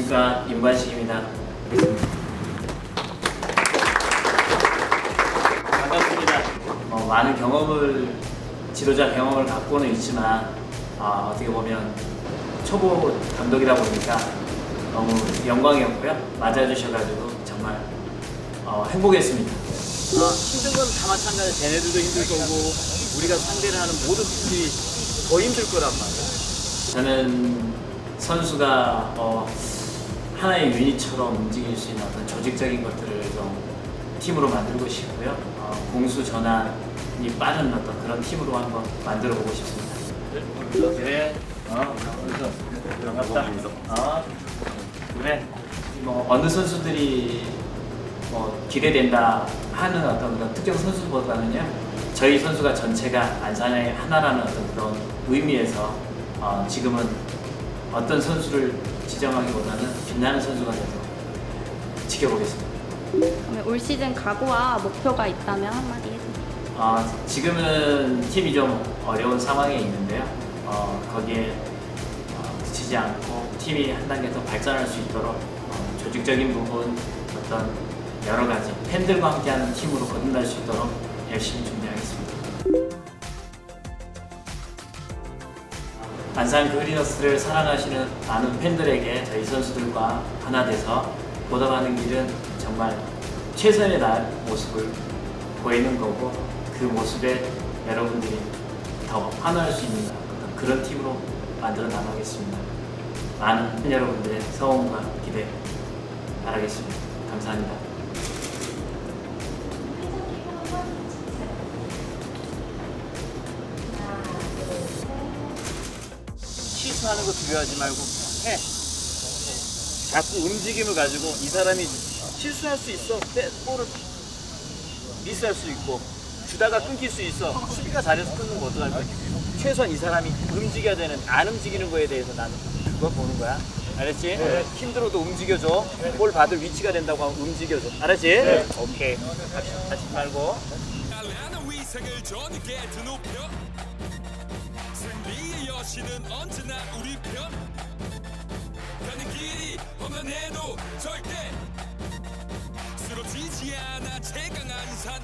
안녕하십니까 임관식입니다. 반갑습니다. 어, 많은 경험을 지도자 경험을 갖고는 있지만 아, 어떻게 보면 초보 감독이다 보니까 너무 영광이었고요. 맞아주셔가지고 정말 어, 행복했습니다. 아, 힘든 건 다 마찬가지. 쟤네들도 힘들 거고 우리가 상대를 하는 모든 팀들이 더 힘들 거란 말이야. 저는 선수가 어, 하나의 유닛처럼 움직일 수 있는 어떤 조직적인 것들을 좀 팀으로 만들고 싶고요. 어, 공수 전환이 빠른 어떤 그런 팀으로 한번 만들어 보고 싶습니다. 그래. 어, 반갑다. 어, 그래. 뭐 어느 선수들이 뭐 기대된다 하는 어떤 그런 특정 선수보다는요 저희 선수가 전체가 안산의 하나라는 어떤 그런 의미에서 어, 지금은 어떤 선수를 지정하기보다는 빛나는 선수가 돼서 지켜보겠습니다. 그러면 올 시즌 각오와 목표가 있다면 한마디 해주세요. 어, 지금은 팀이 좀 어려운 상황에 있는데요. 어, 거기에 어, 그치지 않고 팀이 한 단계 더 발전할 수 있도록 어, 조직적인 부분 어떤 여러 가지 팬들과 함께하는 팀으로 거듭날 수 있도록 열심히 준비하겠습니다. 안산 그리너스를 사랑하시는 많은 팬들에게 저희 선수들과 하나 돼서 보답하는 길은 정말 최선의 나 모습을 보이는 거고 그 모습에 여러분들이 더 환호할 수 있는 그런 팀으로 만들어 나가겠습니다. 많은 팬 여러분들의 성원과 기대 바라겠습니다. 감사합니다. 하는 거 두려워하지 말고 해. 자꾸 움직임을 가지고 이 사람이 실수할 수 있어. 때- 볼을 미스할 수 있고 주다가 끊길 수 있어. 수비가 잘해서 끊는 거 어떡할 거야? 최소한 이 사람이 움직여야 되는 안 움직이는 거에 대해서 나는 그거 보는 거야. 알았지? 힘들어도 움직여줘. 볼 받을 위치가 된다고 하면 움직여줘. 알았지? 오케이. 다시, 다시 말고. 여신은 언제나 우리 편. 가는 길이 험난해도 절